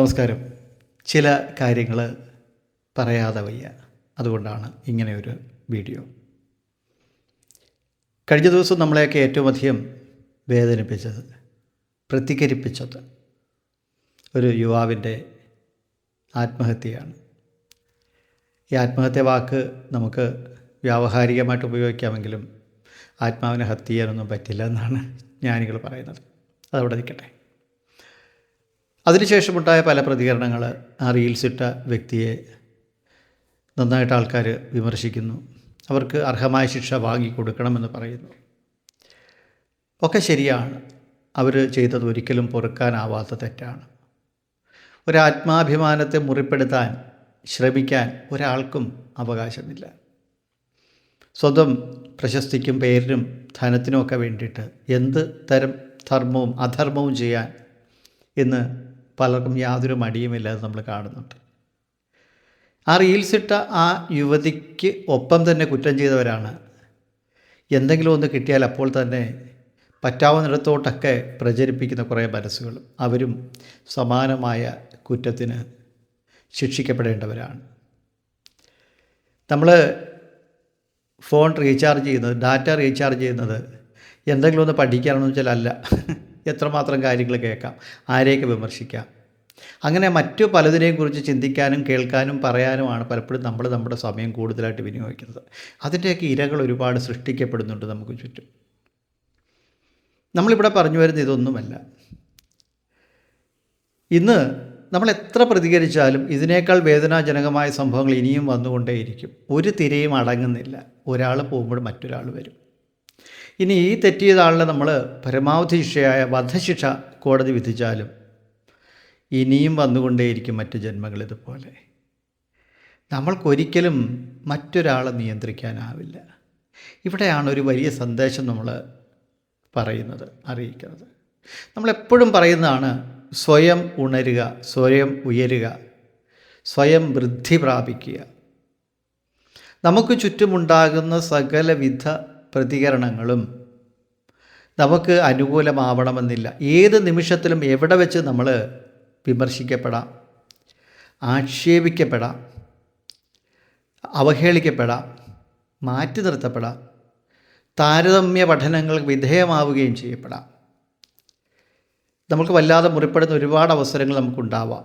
നമസ്കാരം. ചില കാര്യങ്ങൾ പറയാതെ വയ്യ. അതുകൊണ്ടാണ് ഇങ്ങനെയൊരു വീഡിയോ. കഴിഞ്ഞ ദിവസം നമ്മളെയൊക്കെ ഏറ്റവും അധികം വേദനിപ്പിച്ചത് പ്രതികരിപ്പിച്ചത് ഒരു യുവാവിന്റെ ആത്മഹത്യയാണ്. ഈ ആത്മഹത്യ വാക്ക് നമുക്ക് വ്യാവഹാരികമായിട്ട് ഉപയോഗിക്കാമെങ്കിലും ആത്മാവിനെ ഹത്യ ചെയ്യാനൊന്നും പറ്റില്ല എന്നാണ് ജ്ഞാനികൾ പറയുന്നത്. അതവിടെ നിൽക്കട്ടെ. അതിനുശേഷമുണ്ടായ പല പ്രതികരണങ്ങൾ ആ റീൽസ് ഇട്ട വ്യക്തിയെ നന്നായിട്ട് ആൾക്കാർ വിമർശിക്കുന്നു. അവർക്ക് അർഹമായ ശിക്ഷ വാങ്ങിക്കൊടുക്കണമെന്ന് പറയുന്നു. ഒക്കെ ശരിയാണ്. അവർ ചെയ്തത് ഒരിക്കലും പൊറുക്കാനാവാത്ത തെറ്റാണ്. ഒരാത്മാഭിമാനത്തെ മുറിപ്പെടുത്താൻ ശ്രമിക്കാൻ ഒരാൾക്കും അവകാശമില്ല. സ്വന്തം പ്രശസ്തിക്കും പേരിനും ധനത്തിനുമൊക്കെ വേണ്ടിയിട്ട് എന്ത് തരം ധർമ്മവും അധർമ്മവും ചെയ്യാൻ ഇന്ന് പലർക്കും യാതൊരു മടിയുമില്ലാതെ നമ്മൾ കാണുന്നുണ്ട്. ആ റീൽസ് ഇട്ട ആ യുവതിക്ക് ഒപ്പം തന്നെ കുറ്റം ചെയ്തവരാണ്. എന്തെങ്കിലും ഒന്ന് കിട്ടിയാൽ അപ്പോൾ തന്നെ പറ്റാവുന്നിടത്തോട്ടൊക്കെ പ്രചരിപ്പിക്കുന്ന കുറേ മനസ്സുകളും അവരും സമാനമായ കുറ്റത്തിന് ശിക്ഷിക്കപ്പെടേണ്ടവരാണ്. നമ്മൾ ഫോൺ റീചാർജ് ചെയ്യുന്നത് ഡാറ്റ റീചാർജ് ചെയ്യുന്നത് എന്തെങ്കിലും ഒന്ന് പഠിക്കാനെന്ന് വെച്ചാൽ അല്ല. എത്രമാത്രം കാര്യങ്ങൾ കേൾക്കാം? ആരെയൊക്കെ വിമർശിക്കാം? അങ്ങനെ മറ്റു പലതിനെയും കുറിച്ച് ചിന്തിക്കാനും കേൾക്കാനും പറയാനുമാണ് പലപ്പോഴും നമ്മൾ നമ്മുടെ സമയം കൂടുതലായിട്ട് വിനിയോഗിക്കുന്നത്. അതിന്റെയൊക്കെ ഇരകൾ ഒരുപാട് സൃഷ്ടിക്കപ്പെടുന്നുണ്ട് നമുക്ക് ചുറ്റും. നമ്മളിവിടെ പറഞ്ഞു വരുന്ന ഇതൊന്നുമല്ല. ഇന്ന് നമ്മൾ എത്ര പ്രതികരിച്ചാലും ഇതിനേക്കാൾ വേദനാജനകമായ സംഭവങ്ങൾ ഇനിയും വന്നുകൊണ്ടേയിരിക്കും. ഒരു തിരയും അടങ്ങുന്നില്ല. ഒരാൾ പോകുമ്പോൾ മറ്റൊരാൾ വരും. ഇനി ഈ തെറ്റിയ ആളിനെ നമ്മൾ പരമാവധി ശിക്ഷയായ വധശിക്ഷ കോടതി വിധിച്ചാലും ഇനിയും വന്നുകൊണ്ടേയിരിക്കും മറ്റ് ജന്മങ്ങൾ ഇതുപോലെ. നമ്മൾക്കൊരിക്കലും മറ്റൊരാളെ നിയന്ത്രിക്കാനാവില്ല. ഇവിടെയാണ് ഒരു വലിയ സന്ദേശം നമ്മൾ പറയുന്നത് അറിയിക്കുന്നത്. നമ്മളെപ്പോഴും പറയുന്നതാണ് സ്വയം ഉണരുക സ്വയം ഉയരുക സ്വയം വൃദ്ധി പ്രാപിക്കുക. നമുക്ക് ചുറ്റുമുണ്ടാകുന്ന സകലവിധ പ്രതികരണങ്ങളും. നമുക്ക് അനുകൂലമാവണമെന്നില്ല. ഏത് നിമിഷത്തിലും എവിടെ വെച്ച് നമ്മൾ വിമർശിക്കപ്പെടാം ആക്ഷേപിക്കപ്പെടാം അവഹേളിക്കപ്പെടാം മാറ്റി നിർത്തപ്പെടാം താരതമ്യ പഠനങ്ങൾക്ക് വിധേയമാവുകയും ചെയ്യപ്പെടാം. നമുക്ക് വല്ലാതെ മുറിപ്പെടുന്ന ഒരുപാട് അവസരങ്ങൾ നമുക്കുണ്ടാവാം.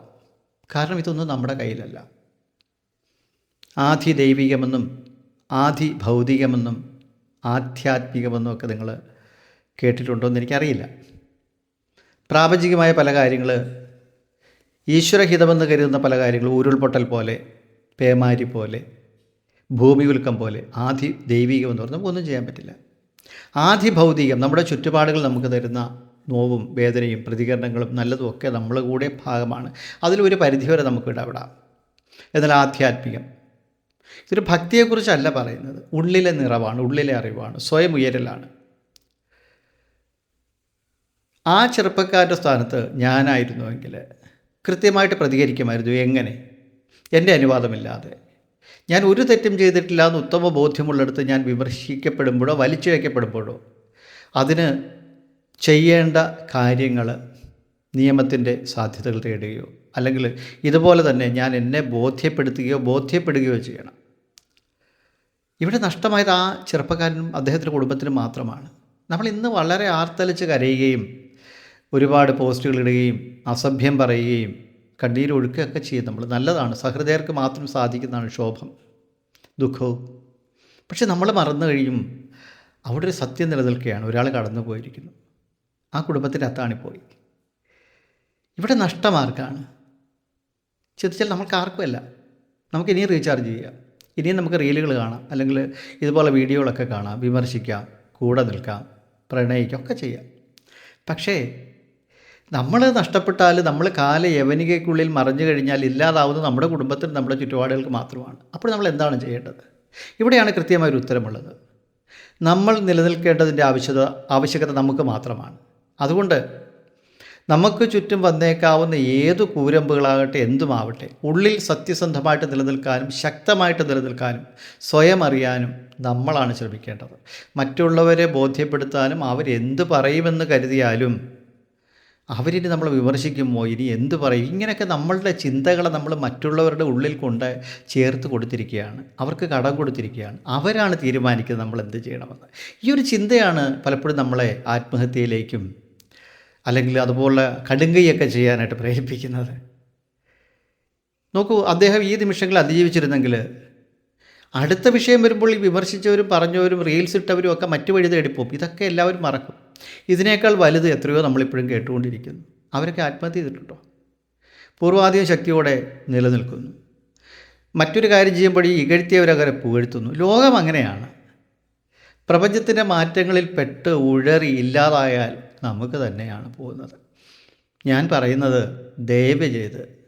കാരണം ഇതൊന്നും നമ്മുടെ കയ്യിലല്ല. ആധി ദൈവികമെന്നും ആധി ഭൗതികമെന്നും ആധ്യാത്മികമെന്നും ഒക്കെ നിങ്ങൾ കേട്ടിട്ടുണ്ടോ എന്ന് എനിക്കറിയില്ല. പ്രാപഞ്ചികമായ പല കാര്യങ്ങൾ ഈശ്വരഹിതമെന്ന് കരുതുന്ന പല കാര്യങ്ങളും ഉരുൾപൊട്ടൽ പോലെ പേമാരി പോലെ ഭൂമി ഉൽക്കം പോലെ ആധി ദൈവികമെന്ന് പറഞ്ഞാൽ നമുക്കൊന്നും ചെയ്യാൻ പറ്റില്ല. ആധി ഭൗതികം നമ്മുടെ ചുറ്റുപാടുകൾ നമുക്ക് തരുന്ന നോവും വേദനയും പ്രതികരണങ്ങളും നല്ലതും ഒക്കെ നമ്മൾ കൂടെ ഭാഗമാണ്. അതിലൊരു പരിധിവരെ നമുക്ക് ഇടപെടാം. എന്നാൽ ആധ്യാത്മികം ഇതൊരു ഭക്തിയെക്കുറിച്ചല്ല പറയുന്നത്. ഉള്ളിലെ നിറവാണ് ഉള്ളിലെ അറിവാണ് സ്വയം ഉയരലാണ്. ആ ചെറുപ്പക്കാരുടെ സ്ഥാനത്ത് ഞാനായിരുന്നുവെങ്കിൽ കൃത്യമായിട്ട് പ്രതികരിക്കുമായിരുന്നു എങ്ങനെ? എന്റെ അനുവാദമില്ലാതെ. ഞാൻ ഒരു തെറ്റും ചെയ്തിട്ടില്ല എന്ന് ഉത്തമ ബോധ്യമുള്ളിടത്ത് ഞാൻ വിമർശിക്കപ്പെടുമ്പോഴോ വലിച്ചു വയ്ക്കപ്പെടുമ്പോഴോ അതിന് ചെയ്യേണ്ട കാര്യങ്ങൾ നിയമത്തിന്റെ സാധ്യതകൾ തേടുകയോ അല്ലെങ്കിൽ ഇതുപോലെ തന്നെ ഞാൻ എന്നെ ബോധ്യപ്പെടുത്തുകയോ ബോധ്യപ്പെടുകയോ ചെയ്യണം. ഇവിടെ നഷ്ടമായത് ആ ചെറുപ്പക്കാരനും അദ്ദേഹത്തിന്റെ കുടുംബത്തിനും മാത്രമാണ്. നമ്മൾ ഇന്ന് വളരെ ആർത്തലിച്ച് കരയുകയും ഒരുപാട് പോസ്റ്റുകൾ ഇടുകയും അസഭ്യം പറയുകയും കണ്ണീരൊഴുക്കുകയൊക്കെ ചെയ്യും നമ്മൾ. നല്ലതാണ്. സഹൃദയർക്ക് മാത്രം സാധിക്കുന്നതാണ് ശോഭം ദുഃഖവും. പക്ഷെ നമ്മൾ മറന്നു കഴിയും. അവിടെ ഒരു സത്യം നിലനിൽക്കുകയാണ്. ഒരാൾ കടന്നു പോയിരിക്കുന്നു. ആ കുടുംബത്തിന്റെ അത്താണിപ്പോയി. ഇവിടെ നഷ്ടമാർക്കാണ് ചിന്തിച്ചാൽ നമുക്ക് ആർക്കുമല്ല നമുക്ക് ഇനിയും റീചാർജ് ചെയ്യാം ഇനിയും നമുക്ക് റീലുകൾ കാണാം. അല്ലെങ്കിൽ ഇതുപോലെ വീഡിയോകളൊക്കെ കാണാം. വിമർശിക്കാം. കൂടെ നിൽക്കാം. പ്രണയിക്കാം. ഒക്കെ ചെയ്യാം. പക്ഷേ നമ്മൾ നഷ്ടപ്പെട്ടാൽ നമ്മൾ കാല യവനികയ്ക്കുള്ളിൽ മറഞ്ഞു കഴിഞ്ഞാൽ ഇല്ലാതാവുന്നത് നമ്മുടെ കുടുംബത്തിന് നമ്മുടെ ചുറ്റുപാടുകൾക്ക് മാത്രമാണ്. അപ്പോൾ നമ്മൾ എന്താണ് ചെയ്യേണ്ടത്? ഇവിടെയാണ് കൃത്യമായ കൃത്യമായൊരു ഉത്തരമുള്ളത്. നമ്മൾ നിലനിൽക്കേണ്ടതിന്റെ ആവശ്യത ആവശ്യകത നമുക്ക് മാത്രമാണ്. അതുകൊണ്ട് നമുക്ക് ചുറ്റും വന്നേക്കാവുന്ന ഏത് കൂരമ്പുകളാകട്ടെ എന്തുമാവട്ടെ ഉള്ളിൽ സത്യസന്ധമായിട്ട് നിലനിൽക്കാനും ശക്തമായിട്ട് നിലനിൽക്കാനും സ്വയം അറിയാനും നമ്മളാണ് ശ്രമിക്കേണ്ടത്. മറ്റുള്ളവരെ ബോധ്യപ്പെടുത്താനും അവരെന്ത് പറയുമെന്ന് കരുതിയാലും അവരിനി നമ്മൾ വിമർശിക്കുമോ ഇനി എന്ത് പറയും? ഇങ്ങനെയൊക്കെ നമ്മളുടെ ചിന്തകളെ നമ്മൾ മറ്റുള്ളവരുടെ ഉള്ളിൽ കൊണ്ട് ചേർത്ത് കൊടുത്തിരിക്കുകയാണ്. അവർക്ക് കടം കൊടുത്തിരിക്കുകയാണ്. അവരാണ് തീരുമാനിക്കുന്നത് നമ്മൾ എന്ത് ചെയ്യണമെന്ന്. ഈ ഒരു ചിന്തയാണ് പലപ്പോഴും നമ്മളെ ആത്മഹത്യയിലേക്കും അല്ലെങ്കിൽ അതുപോലെ കടുങ്കയൊക്കെ ചെയ്യാനായിട്ട് പ്രേരിപ്പിക്കുന്നത്. നോക്കൂ അദ്ദേഹം ഈ നിമിഷങ്ങൾ അതിജീവിച്ചിരുന്നെങ്കിൽ അടുത്ത വിഷയം വരുമ്പോൾ ഈ വിമർശിച്ചവരും പറഞ്ഞവരും റീൽസ് ഇട്ടവരും ഒക്കെ മറ്റു വഴി തേടിപ്പോവും ഇതൊക്കെ എല്ലാവരും മറക്കും. ഇതിനേക്കാൾ വലുത് എത്രയോ നമ്മളിപ്പോഴും കേട്ടുകൊണ്ടിരിക്കുന്നു. അവരൊക്കെ ആത്മഹത്യ ചെയ്തിട്ടുണ്ടോ? പൂർവാധികം ശക്തിയോടെ നിലനിൽക്കുന്നു. മറ്റൊരു കാര്യം ചെയ്യുമ്പോൾ ഈ ഇകഴ്ത്തിയവരകരെ പുകഴ്ത്തുന്നു. ലോകം അങ്ങനെയാണ്. പ്രപഞ്ചത്തിന്റെ മാറ്റങ്ങളിൽ പെട്ട് ഉഴറി ഇല്ലാതായാൽ നമുക്ക് തന്നെയാണ് പോകുന്നത്. ഞാൻ പറയുന്നത് ദയവ് ചെയ്ത്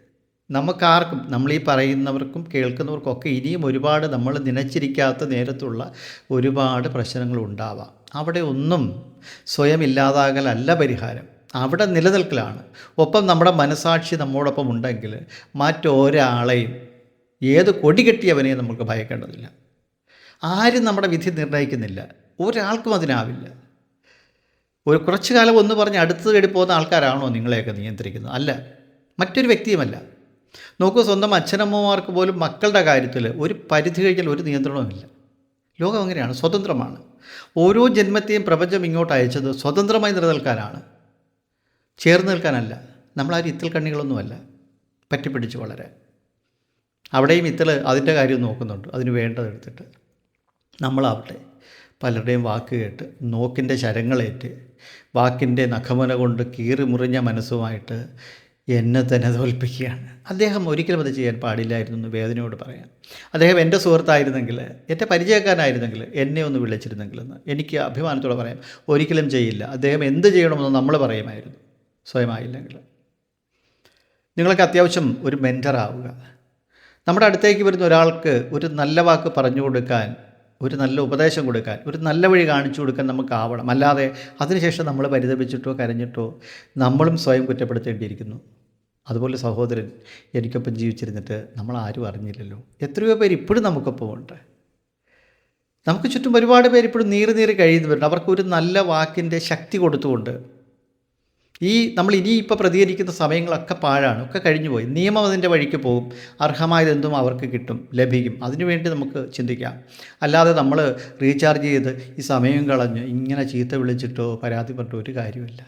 നമുക്കാർക്കും നമ്മൾ ഈ പറയുന്നവർക്കും കേൾക്കുന്നവർക്കൊക്കെ ഇനിയും ഒരുപാട് നമ്മൾ നനച്ചിരിക്കാത്ത നേരത്തുള്ള ഒരുപാട് പ്രശ്നങ്ങൾ ഉണ്ടാവാം. അവിടെ ഒന്നും സ്വയം ഇല്ലാതാകലല്ല പരിഹാരം. അവിടെ നിലനിൽക്കലാണ്. ഒപ്പം നമ്മുടെ മനസാക്ഷി നമ്മോടൊപ്പം ഉണ്ടെങ്കിൽ മറ്റൊരാളെയും ഏത് കൊടി കെട്ടിയവനെയും നമുക്ക് ഭയക്കേണ്ടതില്ല. ആരും നമ്മുടെ വിധി നിർണയിക്കുന്നില്ല. ഒരാൾക്കും അതിനാവില്ല. ഒരു കുറച്ചു കാലം ഒന്ന് പറഞ്ഞ് അടുത്ത് തേടി പോകുന്ന ആൾക്കാരാണോ നിങ്ങളെയൊക്കെ നിയന്ത്രിക്കുന്നത്? അല്ല. മറ്റൊരു വ്യക്തിയുമല്ല. നോക്കൂ സ്വന്തം അച്ഛനമ്മമാർക്ക് പോലും മക്കളുടെ കാര്യത്തിൽ ഒരു പരിധി കഴിഞ്ഞാൽ ഒരു നിയന്ത്രണവുമില്ല ലോകം അങ്ങനെയാണ് സ്വതന്ത്രമാണ്. ഓരോ ജന്മത്തെയും പ്രപഞ്ചം ഇങ്ങോട്ട് അയച്ചത് സ്വതന്ത്രമായി നിലനിൽക്കാനാണ്. ചേർന്ന് നിൽക്കാനല്ല. നമ്മളാരും ഇത്തൽ കണ്ണികളൊന്നുമല്ല. പറ്റിപ്പിടിച്ച് വളരെ അവിടെയും ഇത്തൽ അതിന്റെ കാര്യം നോക്കുന്നുണ്ട്. അതിന് വേണ്ടതെടുത്തിട്ട് നമ്മളാവട്ടെ. പലരുടെയും വാക്ക് കേട്ട് നോക്കിന്റെ ശരങ്ങളേറ്റ് വാക്കിന്റെ നഖമുന കൊണ്ട് കീറി മുറിഞ്ഞ മനസ്സുമായിട്ട് എന്നെ തന്നെ തോൽപ്പിക്കുകയാണ്. അദ്ദേഹം ഒരിക്കലും അത് ചെയ്യാൻ പാടില്ലായിരുന്നു എന്ന് വേദനയോട് പറയാം. അദ്ദേഹം എന്റെ സുഹൃത്തായിരുന്നെങ്കിൽ എന്റെ പരിചയക്കാരനായിരുന്നെങ്കിൽ എന്നെ ഒന്ന് വിളിച്ചിരുന്നെങ്കിലെന്ന് എനിക്ക് അഭിമാനത്തോടെ പറയാം. ഒരിക്കലും ചെയ്യില്ല. അദ്ദേഹം എന്ത് ചെയ്യണമെന്ന് നമ്മൾ പറയുമായിരുന്നു. സ്വയമായില്ലെങ്കിൽ നിങ്ങൾക്ക് അത്യാവശ്യം ഒരു മെന്ററാവുക നമ്മുടെ അടുത്തേക്ക് വരുന്ന ഒരാൾക്ക് ഒരു നല്ല വാക്ക് പറഞ്ഞു കൊടുക്കാൻ ഒരു നല്ല ഉപദേശം കൊടുക്കാൻ ഒരു നല്ല വഴി കാണിച്ചു കൊടുക്കാൻ നമുക്കാവണം. അല്ലാതെ അതിനുശേഷം നമ്മൾ പരിതപിച്ചിട്ടോ കരഞ്ഞിട്ടോ നമ്മളും സ്വയം കുറ്റപ്പെടുത്തേണ്ടിയിരിക്കുന്നു. അതുപോലെ സഹോദരൻ എനിക്കൊപ്പം ജീവിച്ചിരുന്നിട്ട് നമ്മൾ ആരും അറിഞ്ഞില്ലല്ലോ. എത്രയോ പേര് ഇപ്പോഴും നമുക്കൊപ്പം ഉണ്ട്. നമുക്ക് ചുറ്റും ഒരുപാട് പേര് ഇപ്പോഴും നീറി നീറി കഴിയുന്നവരുണ്ട്. അവർക്കൊരു നല്ല വാക്കിന്റെ ശക്തി കൊടുത്തുകൊണ്ട് ഈ നമ്മൾ ഇനി ഇപ്പോൾ പ്രതികരിക്കുന്ന സമയങ്ങളൊക്കെ പാഴാണ് ഒക്കെ കഴിഞ്ഞു പോയി. നിയമം അതിന്റെ വഴിക്ക് പോകും. അർഹമായതെന്തും അവർക്ക് കിട്ടും ലഭിക്കും. അതിനുവേണ്ടി നമുക്ക് ചിന്തിക്കാം. അല്ലാതെ നമ്മൾ റീചാർജ് ചെയ്ത് ഈ സമയം കളഞ്ഞ് ഇങ്ങനെ ചീത്ത വിളിച്ചിട്ടോ പരാതിപ്പെട്ടോ ഒരു കാര്യമില്ല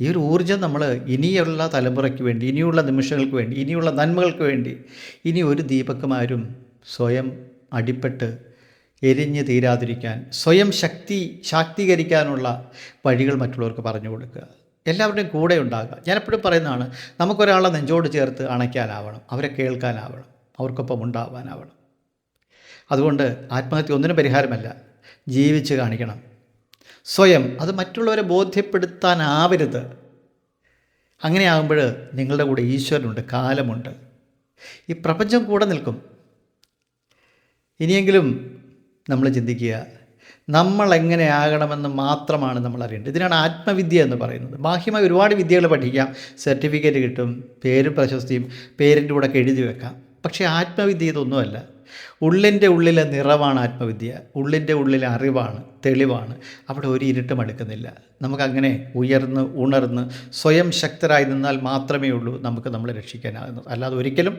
ഈ ഒരു ഊർജം നമ്മൾ ഇനിയുള്ള തലമുറയ്ക്ക് വേണ്ടി ഇനിയുള്ള നിമിഷങ്ങൾക്ക് വേണ്ടി ഇനിയുള്ള നന്മകൾക്ക് വേണ്ടി ഇനി ഒരു ദീപക്കുമാരും സ്വയം അടിപ്പെട്ട് എരിഞ്ഞ് തീരാതിരിക്കാൻ സ്വയം ശക്തി ശാക്തീകരിക്കാനുള്ള വഴികൾ മറ്റുള്ളവർക്ക് പറഞ്ഞു കൊടുക്കുക. എല്ലാവരുടെയും കൂടെ ഉണ്ടാകുക. ഞാൻ എപ്പോഴും പറയുന്നതാണ് നമുക്കൊരാളെ നെഞ്ചോട് ചേർത്ത് അണയ്ക്കാനാവണം അവരെ കേൾക്കാനാവണം അവർക്കൊപ്പം ഉണ്ടാവാനാവണം. അതുകൊണ്ട് ആത്മഹത്യ ഒന്നിനും പരിഹാരമല്ല ജീവിച്ച് കാണിക്കണം. സ്വയം അത് മറ്റുള്ളവരെ ബോധ്യപ്പെടുത്താനാവരുത്. അങ്ങനെയാകുമ്പോൾ നിങ്ങളുടെ കൂടെ ഈശ്വരനുണ്ട് കാലമുണ്ട്. ഈ പ്രപഞ്ചം കൂടെ നിൽക്കും. ഇനിയെങ്കിലും നമ്മൾ ചിന്തിക്കുക നമ്മൾ എങ്ങനെ ആകണമെന്ന് മാത്രമാണ് നമ്മൾ അറിയേണ്ടത് ഇതിനാണ് ആത്മവിദ്യ എന്ന് പറയുന്നത്. ബാഹ്യമായി ഒരുപാട് വിദ്യകൾ പഠിക്കാം. സർട്ടിഫിക്കറ്റ് കിട്ടും പേര് പ്രശസ്തിയും പേരിന്റെ കൂടെ എഴുതി വെക്കാം. പക്ഷേ ആത്മവിദ്യ ഇതൊന്നുമല്ല. ഉള്ളിന്റെ ഉള്ളിലെ നിറവാണ് ആത്മവിദ്യ. ഉള്ളിന്റെ ഉള്ളിലെ അറിവാണ് തെളിവാണ്. അവിടെ ഒരു ഇരുട്ടും അടുക്കുന്നില്ല. നമുക്കങ്ങനെ ഉയർന്ന് ഉണർന്ന് സ്വയം ശക്തരായി നിന്നാൽ മാത്രമേ ഉള്ളൂ നമുക്ക് നമ്മളെ രക്ഷിക്കാനാകുന്നത്. അല്ലാതെ ഒരിക്കലും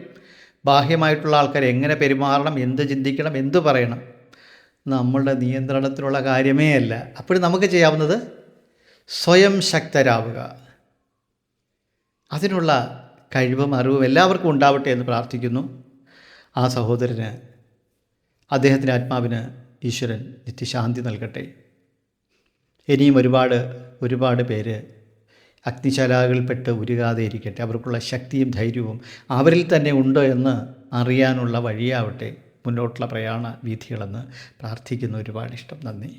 ബാഹ്യമായിട്ടുള്ള ആൾക്കാർ എങ്ങനെ പെരുമാറണം എന്ത് ചിന്തിക്കണം എന്ത് പറയണം നമ്മളുടെ നിയന്ത്രണത്തിലുള്ള കാര്യമേ അല്ല. അപ്പോൾ നമുക്ക് ചെയ്യാവുന്നത് സ്വയം ശക്തരാവുക. അതിനുള്ള കഴിവും അറിവും എല്ലാവർക്കും ഉണ്ടാവട്ടെ എന്ന് പ്രാർത്ഥിക്കുന്നു. ആ സഹോദരന് അദ്ദേഹത്തിന്റെ ആത്മാവിന് ഈശ്വരൻ നിത്യശാന്തി നൽകട്ടെ. ഇനിയും ഒരുപാട് ഒരുപാട് പേര് അഗ്നിശാലകളിൽപ്പെട്ട് ഉരുകാതെ ഇരിക്കട്ടെ. അവർക്കുള്ള ശക്തിയും ധൈര്യവും അവരിൽ തന്നെ ഉണ്ടോ എന്ന് അറിയാനുള്ള വഴിയാവട്ടെ. മുന്നോട്ടുള്ള പ്രയാണ വീഥികളെന്ന് പ്രാർത്ഥിക്കുന്ന ഒരുപാട് ഇഷ്ടം നന്ദി.